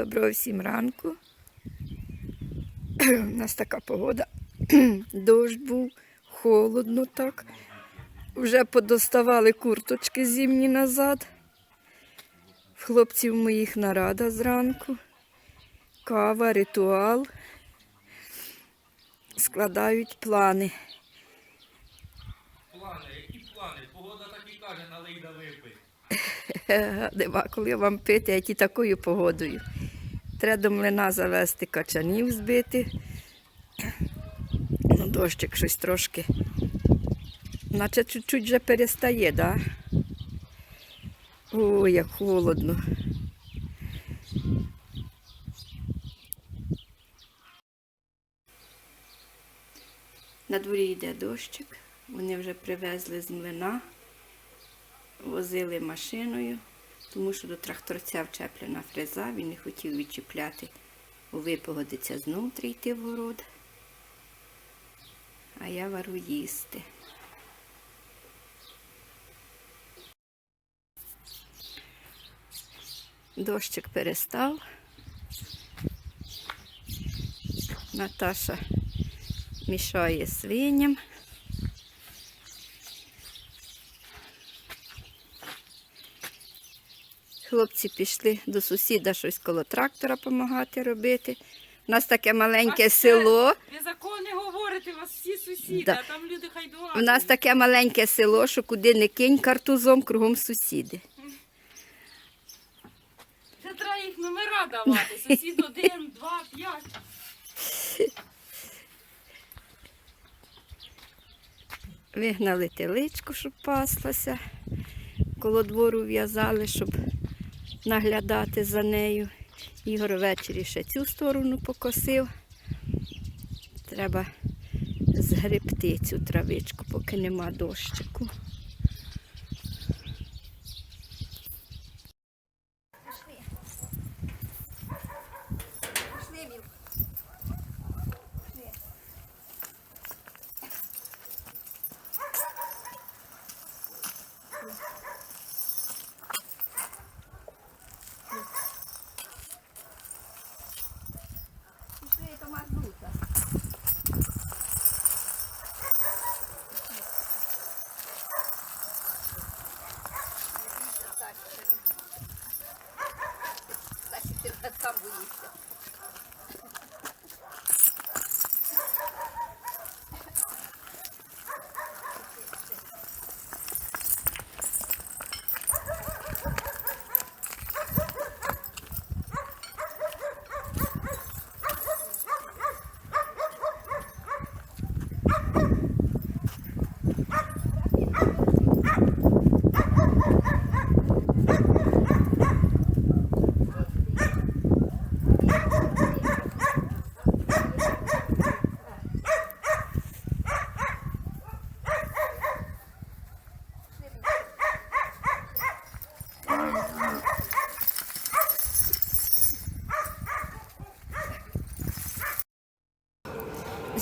Доброго всім ранку. У нас така погода. Дощ був, холодно так. Вже подоставали курточки зимні назад. В хлопців моїх нарада зранку. Кава, ритуал. Складають плани. Плани, які плани? Погода так і каже, налий да випий. Е, Нема коли вам пити, як і такою погодою. Треба до млина завести качанів збити. Ну, дощик щось трошки. Наче чуть-чуть вже перестає, так? Да? Ой, як холодно. На дворі йде дощик. Вони вже привезли з млина возили машиною, тому що до тракторця вчеплена фреза, він не хотів відчіпляти, випогодиться знов йти в город. А я вару їсти. Дощик перестав. Наташа мішає свиням. Хлопці пішли до сусіда щось коло трактора допомагати робити. У нас таке маленьке А село. Ви закони говорите, у вас всі сусіди, Да. а там люди хай У нас таке маленьке село, що куди не кинь картузом, кругом сусіди. Це треба їх номера давати. Сусід один, два, п'ять. Вигнали теличку, щоб паслася. Коло двору в'язали, щоб наглядати за нею. Ігор ввечері ще цю сторону покосив. Треба згребти цю травичку, поки нема дощику.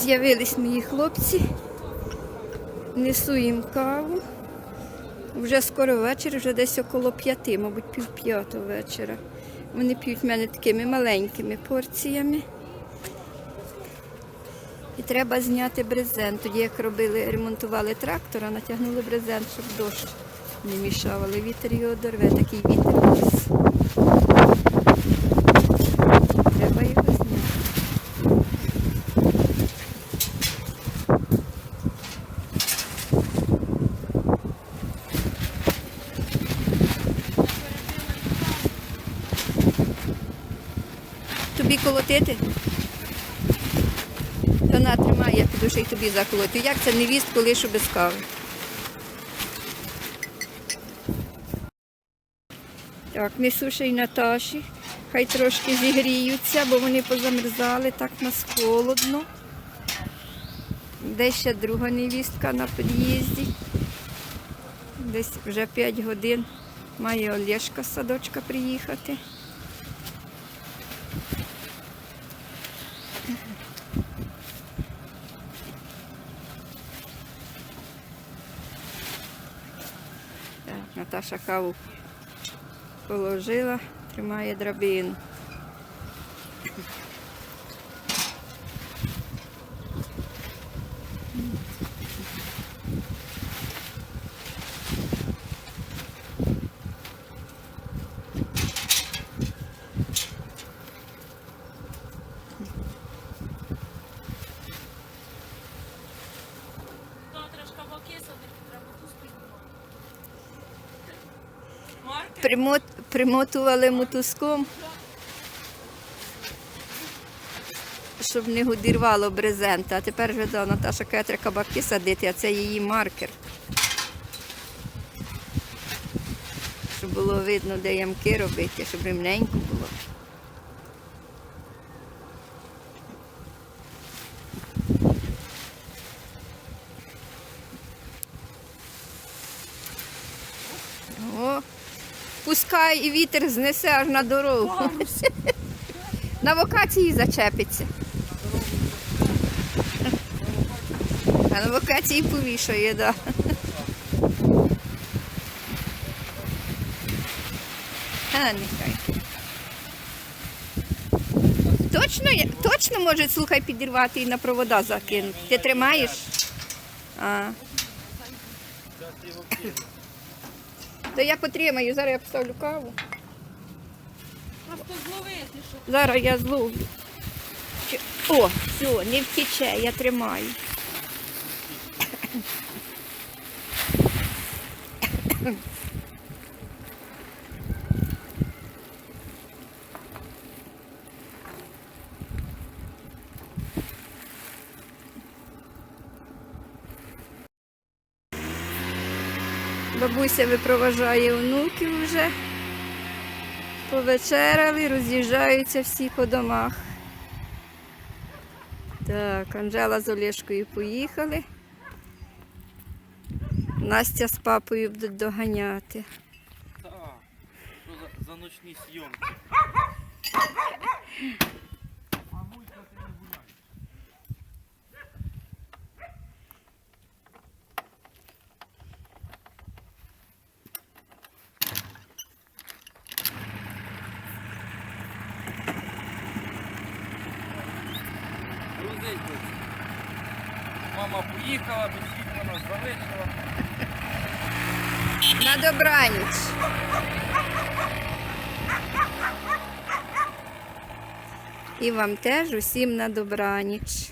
З'явились мої хлопці. Несу їм каву. Вже скоро вечір, вже десь около п'яти, мабуть, пів п'ятого вечора. Вони п'ють в мене такими маленькими порціями. І треба зняти брезент. Тоді, як робили, ремонтували трактора, натягнули брезент, щоб дощ не мішав, але вітер його дорве, такий вітер. Треба його зняти. Тобі колотити? То на, тримай, я піду ще й тобі заколотю. Як це невістку лишу без кави? Так, несу ще й Наташі. Хай трошки зігріються, бо вони позамерзали, так нас холодно. Десь ще друга невістка на під'їзді. Десь вже 5 годин має Олєшка з садочка приїхати. Наташа каву положила, тримає драбину. Примот, примотували мотузком, щоб не одірвало брезента. А тепер вже да, Наташа каже, треба кабаки садити, а це її маркер. Щоб було видно, де ямки робити, щоб рівненько було. О, пускай і вітер знесе аж на дорогу. На вокації зачепиться. А на вокації повішає, так. А, нехай. Точно, точно може, слухай, підірвати і на провода закинути. Ти тримаєш? А. То я потримаю, зараз я поставлю каву. Просто зловити, що Зараз я зловлю. О, все, не втече, я тримаю. Бабуся випроважає онуків вже. Повечеряли, роз'їжджаються всі по домах. Так, Анжела з Олешкою поїхали. Настя з папою будуть доганяти. Так, що за, за ночні зйомки? Мама поїхала, без світла нас залишила. На добраніч. І вам теж усім на добраніч.